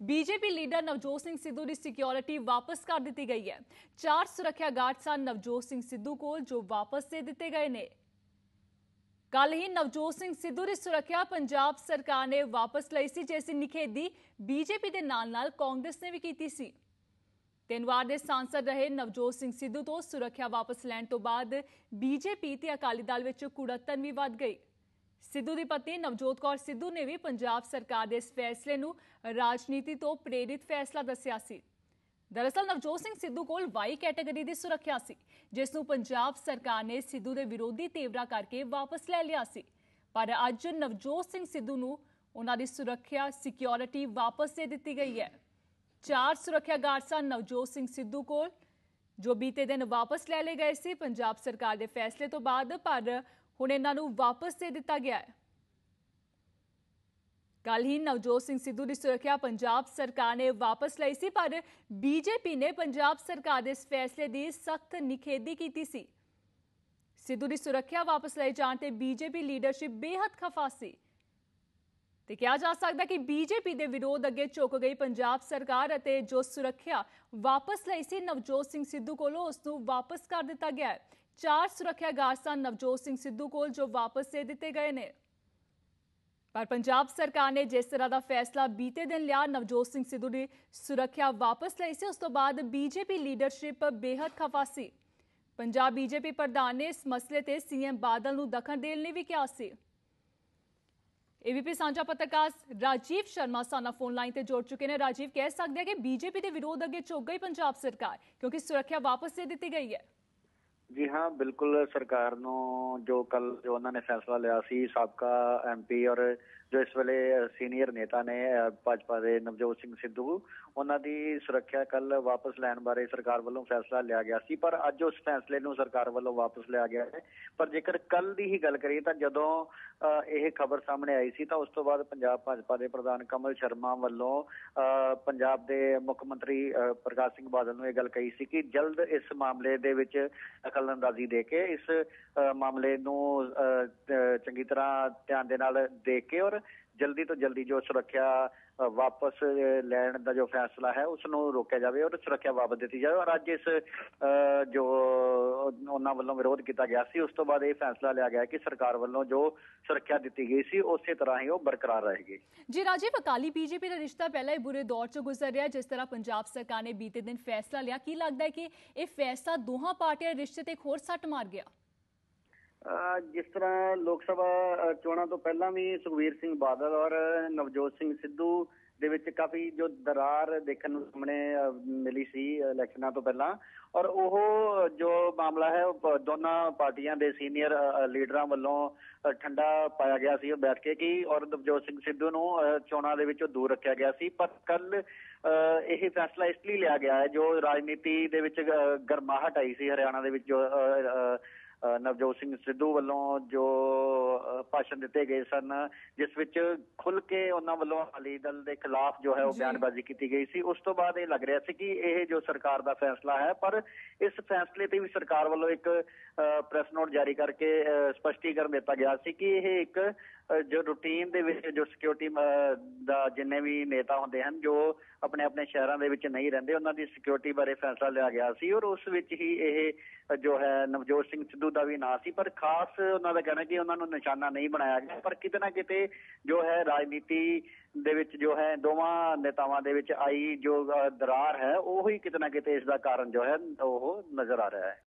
BJP leader Navjot Singh Sidhu ਦੀ security ਵਾਪਸ ਕਰ ਦਿੱਤੀ ਗਈ ਹੈ। ਚਾਰ ਸੁਰੱਖਿਆ ਗਾਰਡ ਸਨ ਨਵਜੋਤ ਸਿੰਘ ਸਿੱਧੂ ਕੋਲ, ਜੋ ਵਾਪਸ ਦੇ ਦਿੱਤੇ ਗਏ ਨੇ। ਕੱਲ ਹੀ ਨਵਜੋਤ ਸਿੰਘ ਸਿੱਧੂ ਦੀ ਸੁਰੱਖਿਆ ਪੰਜਾਬ ਸਰਕਾਰ ਨੇ ਵਾਪਸ ਲਈ ਸੀ, ਜਿਸ ਦੀ ਨਿਖੇਧੀ ਬੀਜੇਪੀ ਦੇ ਨਾਲ-ਨਾਲ ਕਾਂਗਰਸ ਨੇ ਵੀ ਕੀਤੀ ਸੀ। ਤਿੰਨਵਾਰ ਦੇ ਸਾਂਸਦ ਰਹੇ ਨਵਜੋਤ ਸਿੰਘ ਸਿੱਧੂ ਤੋਂ ਸੁਰੱਖਿਆ ਵਾਪਸ ਲੈਣ ਤੋਂ ਬਾਅਦ ਬੀਜੇਪੀ ਤੇ ਅਕਾਲੀ ਦਲ ਵਿੱਚ ਕੁੜੱਤਨ ਵੀ ਵੱਧ ਗਈ। ਸਿੱਧੂ ਦੀ ਪਤਨੀ ਨਵਜੋਤ ਕੌਰ ਸਿੱਧੂ ਨੇ ਵੀ ਪੰਜਾਬ ਸਰਕਾਰ ਦੇ ਇਸ ਫੈਸਲੇ ਨੂੰ ਰਾਜਨੀਤੀ ਤੋਂ ਪ੍ਰੇਰਿਤ ਫੈਸਲਾ ਦੱਸਿਆ ਸੀ। ਦਰਅਸਲ ਨਵਜੋਤ ਸਿੰਘ ਸਿੱਧੂ ਕੋਲ ਵਾਈ ਕੈਟਾਗਰੀ ਦੀ ਸੁਰੱਖਿਆ ਸੀ, ਜਿਸ ਨੂੰ ਪੰਜਾਬ ਸਰਕਾਰ ਨੇ ਸਿੱਧੂ ਦੇ ਵਿਰੋਧੀ ਤੇਵਰਾ ਕਰਕੇ ਵਾਪਸ ਲੈ ਲਿਆ ਸੀ। ਪਰ ਅੱਜ ਨਵਜੋਤ ਸਿੰਘ ਸਿੱਧੂ ਨੂੰ ਉਹਨਾਂ ਦੀ ਸੁਰੱਖਿਆ ਸਿਕਿਉਰਿਟੀ ਵਾਪਸ ਦੇ ਦਿੱਤੀ ਗਈ ਹੈ। ਚਾਰ ਸੁਰੱਖਿਆ ਗਾਰਡ ਸਨ ਨਵਜੋਤ ਸਿੰਘ ਸਿੱਧੂ ਕੋਲ, ਜੋ ਬੀਤੇ ਦਿਨ ਵਾਪਸ ਲੈ ਲਏ ਗਏ ਸੀ। ਪੰਜਾਬ ਸਰਕਾਰ ਦੇ ਫੈਸਲੇ ਤੋਂ ਬਾਅਦ ਪਰ ਹੁਣ ਇਹਨਾਂ ਨੂੰ ਵਾਪਸ ਦੇ ਦਿੱਤਾ ਗਿਆ ਹੈ। ਕੱਲ ਹੀ ਨਵਜੋਤ ਸਿੰਘ ਸਿੱਧੂ ਦੀ ਸੁਰੱਖਿਆ ਪੰਜਾਬ ਸਰਕਾਰ ਨੇ ਵਾਪਸ ਲਈ ਸੀ, ਪਰ ਬੀਜੇਪੀ ਨੇ ਪੰਜਾਬ ਸਰਕਾਰ ਦੇ ਇਸ ਫੈਸਲੇ ਦੀ ਸਖਤ ਨਿਖੇਧੀ ਕੀਤੀ ਸੀ। ਸਿੱਧੂ ਦੀ ਸੁਰੱਖਿਆ ਵਾਪਸ ਲਈ ਜਾਣ ਤੇ ਬੀਜੇਪੀ ਲੀਡਰਸ਼ਿਪ ਬੇहद ਖਫਾ ਸੀ। ਤੇ ਕਿਹਾ ਜਾ ਸਕਦਾ ਕਿ ਬੀਜੇਪੀ ਦੇ ਵਿਰੋਧ ਅੱਗੇ ਝੁਕ ਗਈ ਪੰਜਾਬ ਸਰਕਾਰ ਅਤੇ ਜੋ ਸੁਰੱਖਿਆ ਵਾਪਸ ਲਈ ਸੀ, ਨਵਜੋਤ ਸਿੰਘ ਸਿੱਧੂ ਕੋਲੋਂ ਉਸ ਨੂੰ ਵਾਪਸ ਕਰ ਦਿੱਤਾ ਗਿਆ ਹੈ। ਚਾਰ ਸੁਰੱਖਿਆ ਗਾਰਡ ਸਨ ਨਵਜੋਤ ਸਿੰਘ ਸਿੱਧੂ ਕੋਲ ਜੋ ਵਾਪਸ ਦੇ ਦਿੱਤੇ ਗਏ ਨੇ। ਪਰ ਪੰਜਾਬ ਸਰਕਾਰ ਨੇ ਜਿਸ ਤਰ੍ਹਾਂ ਦਾ ਫੈਸਲਾ ਬੀਤੇ ਦਿਨ ਲਿਆ, ਨਵਜੋਤ ਸਿੰਘ ਸਿੱਧੂ ਦੀ ਸੁਰੱਖਿਆ ਵਾਪਸ ਲਈ ਸੀ, ਉਸ ਤੋਂ ਬਾਅਦ ਬੀਜੇਪੀ ਲੀਡਰਸ਼ਿਪ ਬੇहद ਖਫਾ ਸੀ। ਪੰਜਾਬ ਬੀਜੇਪੀ ਪ੍ਰਧਾਨ ਨੇ ਇਸ ਮਸਲੇ ਤੇ ਸੀਐਮ ਬਾਦਲ ਨੂੰ ਦਖਲ ਦੇਣ ਲਈ ਵੀ ਕਿਹਾ ਸੀ। ਏਬੀਪੀ ਸਾਂਝਾ ਪੱਤਰਕਾਰ ਰਾਜੀਵ ਸ਼ਰਮਾ ਸਾਨਾ ਫੋਨ ਲਾਈਨ ਤੇ ਜੋੜ ਚੁੱਕੇ ਨੇ। ਰਾਜੀਵ, ਕਹਿ ਸਕਦੇ ਆ ਕਿ ਬੀਜੇਪੀ ਦੇ ਵਿਰੋਧ ਅੱਗੇ ਝੁਕ ਗਈ ਪੰਜਾਬ ਸਰਕਾਰ ਕਿਉਂਕਿ ਸੁਰੱਖਿਆ ਵਾਪਸ ਦੇ ਦਿੱਤੀ ਗਈ ਹੈ। ਜੀ ਹਾਂ ਬਿਲਕੁਲ ਸਰਕਾਰ ਨੂੰ ਜੋ ਕੱਲ ਜੋ ਉਹਨਾਂ ਨੇ ਫੈਸਲਾ ਲਿਆ ਸੀ ਸਾਬਕਾ ਐਮਪੀ ਔਰ ਜੋ ਇਸ ਵੇਲੇ ਸੀਨੀਅਰ ਨੇਤਾ ਨੇ ਭਾਜਪਾ ਦੇ ਨਵਜੋਤ ਸਿੰਘ ਸਿੱਧੂ ਉਹਨਾਂ ਦੀ ਸੁਰੱਖਿਆ ਕੱਲ ਵਾਪਸ ਲੈਣ ਬਾਰੇ ਸਰਕਾਰ ਵੱਲੋਂ ਫੈਸਲਾ ਲਿਆ ਗਿਆ ਸੀ। ਪਰ ਅੱਜ ਉਸ ਫੈਸਲੇ ਨੂੰ ਸਰਕਾਰ ਵੱਲੋਂ ਵਾਪਸ ਲਿਆ ਗਿਆ ਹੈ। ਪਰ ਜੇਕਰ ਕੱਲ ਦੀ ਹੀ ਗੱਲ ਕਰੀਏ ਤਾਂ ਜਦੋਂ ਅਹ, ਇਹ ਖਬਰ ਸਾਹਮਣੇ ਆਈ ਸੀ ਤਾਂ ਉਸ ਤੋਂ ਬਾਅਦ ਪੰਜਾਬ ਭਾਜਪਾ ਦੇ ਪ੍ਰਧਾਨ ਕਮਲ ਸ਼ਰਮਾ ਵੱਲੋਂ ਅਹ, ਪੰਜਾਬ ਦੇ ਮੁੱਖ ਮੰਤਰੀ ਅਹ, ਪ੍ਰਕਾਸ਼ ਸਿੰਘ ਬਾਦਲ ਨੂੰ ਇਹ ਗੱਲ ਕਹੀ ਸੀ ਕਿ ਜਲਦ ਇਸ ਮਾਮਲੇ ਦੇ ਵਿੱਚ ਦਖਲਅੰਦਾਜ਼ੀ ਦੇ ਕੇ ਇਸ ਮਾਮਲੇ ਨੂੰ ਚੰਗੀ ਤਰ੍ਹਾਂ ਧਿਆਨ ਦੇ ਨਾਲ ਦੇਖ ਕੇ ਔਰ ਜਲਦੀ ਤੋਂ ਜਲਦੀ ਜੋ ਸੁਰੱਖਿਆ ਵਾਪਸ ਲੈਣ ਦਾ ਜੋ ਫੈਸਲਾ ਹੈ ਉਸ ਨੂੰ ਰੋਕਿਆ ਜਾਵੇ ਔਰ ਸੁਰੱਖਿਆ ਵਾਪਸ ਦਿੱਤੀ ਜਾਵੇ ਔਰ ਅੱਜ ਇਸ ਜੋ ਉਹਨਾਂ ਵੱਲੋਂ ਵਿਰੋਧ ਕੀਤਾ ਗਿਆ ਸੀ ਉਸ ਤੋਂ ਬਾਅਦ ਇਹ ਫੈਸਲਾ ਲਿਆ ਗਿਆ ਕਿ ਸਰਕਾਰ ਵੱਲੋਂ ਜੋ ਸੁਰੱਖਿਆ ਦਿੱਤੀ ਗਈ ਸੀ ਉਸੇ ਤਰ੍ਹਾਂ ਹੀ ਉਹ ਬਰਕਰਾਰ ਰਹੇਗੀ। ਜੀ ਰਾਜੀਵ, ਅਕਾਲੀ ਬੀਜੇਪੀ ਦਾ ਰਿਸ਼ਤਾ ਪਹਿਲਾਂ ਹੀ ਬੁਰੇ ਦੌਰ 'ਚ ਗੁਜ਼ਰ ਰਿਹਾ ਜਿਸ ਤਰ੍ਹਾਂ ਪੰਜਾਬ ਸਰਕਾਰ ਨੇ ਬੀਤੇ ਦਿਨ ਫੈਸਲਾ ਲਿਆ। ਕੀ ਲੱਗਦਾ ਹੈ ਕਿ ਇਹ ਫੈਸਲਾ ਦੋਹਾਂ ਪਾਰਟੀਆਂ ਦੇ ਰਿਸ਼ਤੇ ਤੇ ਇੱਕ ਹੋਰ ਸੱਟ ਮਾਰ ਗਿਆ। ਜਿਸ ਤਰ੍ਹਾਂ ਲੋਕ ਸਭਾ ਚੋਣਾਂ ਤੋਂ ਪਹਿਲਾਂ ਵੀ ਸੁਖਵੀਰ ਸਿੰਘ ਬਾਦਲ ਔਰ ਨਵਜੋਤ ਸਿੰਘ ਸਿੱਧੂ ਦੇ ਵਿੱਚ ਕਾਫੀ ਜੋ ਦਰਾਰ ਦੇਖਣ ਨੂੰ ਸਾਹਮਣੇ ਮਿਲੀ ਸੀ ਇਲੈਕਸ਼ਨਾਂ ਤੋਂ ਪਹਿਲਾਂ। ਔਰ ਉਹ ਜੋ ਮਾਮਲਾ ਹੈ ਉਹ ਦੋਨਾਂ ਪਾਰਟੀਆਂ ਦੇ ਸੀਨੀਅਰ ਲੀਡਰਾਂ ਵੱਲੋਂ ਠੰਡਾ ਪਾਇਆ ਗਿਆ ਸੀ ਉਹ ਬੈਠ ਕੇ ਕਿ ਔਰ ਨਵਜੋਤ ਸਿੰਘ ਸਿੱਧੂ ਨੂੰ ਅਹ, ਚੋਣਾਂ ਦੇ ਵਿੱਚੋਂ ਦੂਰ ਰੱਖਿਆ ਗਿਆ ਸੀ। ਪਰ ਕੱਲ ਇਹ ਫੈਸਲਾ ਇਸ ਲਈ ਲਿਆ ਗਿਆ ਹੈ ਜੋ ਰਾਜਨੀਤੀ ਦੇ ਵਿੱਚ ਗਰਮਾਹਟ ਆਈ ਸੀ ਹਰਿਆਣਾ ਦੇ ਵਿੱਚ ਜੋ ਅਹ ਨਵਜੋਤ ਸਿੰਘ ਸਿੱਧੂ ਵੱਲੋਂ ਜੋ ਭਾਸ਼ਣ ਦਿੱਤੇ ਗਏ ਸਨ ਜਿਸ ਵਿੱਚ ਖੁੱਲ ਕੇ ਉਹਨਾਂ ਵੱਲੋਂ ਅਕਾਲੀ ਦਲ ਦੇ ਖਿਲਾਫ ਜੋ ਹੈ ਉਹ। ਬਿਆਨਬਾਜ਼ੀ ਕੀਤੀ ਗਈ ਸੀ ਉਸ ਤੋਂ ਬਾਅਦ ਇਹ ਲੱਗ ਰਿਹਾ ਸੀ ਕਿ ਇਹ ਜੋ ਸਰਕਾਰ ਦਾ ਫੈਸਲਾ ਹੈ ਪਰ ਇਸ ਫੈਸਲੇ ਤੇ ਵੀ ਸਰਕਾਰ ਵੱਲੋਂ ਇੱਕ ਪ੍ਰੈਸ ਨੋਟ ਜਾਰੀ ਕਰਕੇ ਸਪਸ਼ਟੀਕਰਨ ਦਿੱਤਾ ਗਿਆ ਸੀ ਕਿ ਇਹ ਇੱਕ ਜੋ ਰੂਟੀਨ ਦੇ ਵਿੱਚ, ਜੋ ਸਿਕਿਉਰਿਟੀ ਦਾ ਜਿੰਨੇ ਵੀ ਨੇਤਾ ਹੁੰਦੇ ਹਨ, ਜੋ ਆਪਣੇ ਆਪਣੇ ਸ਼ਹਿਰਾਂ ਦੇ ਵਿੱਚ ਨਹੀਂ ਰਹਿੰਦੇ, ਉਹਨਾਂ ਦੀ ਸਿਕਿਉਰਿਟੀ ਬਾਰੇ ਫੈਸਲਾ ਲਿਆ ਗਿਆ ਸੀ ਔਰ ਉਸ ਵਿੱਚ ਹੀ ਇਹ ਜੋ ਹੈ ਨਵਜੋਤ ਸਿੰਘ ਸਿੱਧੂ ਦਾ ਵੀ ਨਾਂ ਸੀ, ਪਰ ਖਾਸ ਉਹਨਾਂ ਦਾ ਕਹਿਣਾ ਕਿ ਉਹਨਾਂ ਨੂੰ ਨਿਸ਼ਾਨਾ ਨਹੀਂ ਬਣਾਇਆ ਗਿਆ, ਪਰ ਕਿਤੇ ਨਾ ਕਿਤੇ ਜੋ ਹੈ ਰਾਜਨੀਤੀ ਦੇ ਵਿੱਚ ਜੋ ਹੈ ਦੋਵਾਂ ਨੇਤਾਵਾਂ ਦੇ ਵਿੱਚ ਆਈ ਜੋ ਦਰਾਰ ਹੈ, ਉਹ ਹੀ ਕਿਤੇ ਨਾ ਕਿਤੇ ਇਸ ਦਾ ਕਾਰਨ ਜੋ ਹੈ ਉਹ ਨਜ਼ਰ ਆ ਰਿਹਾ ਹੈ।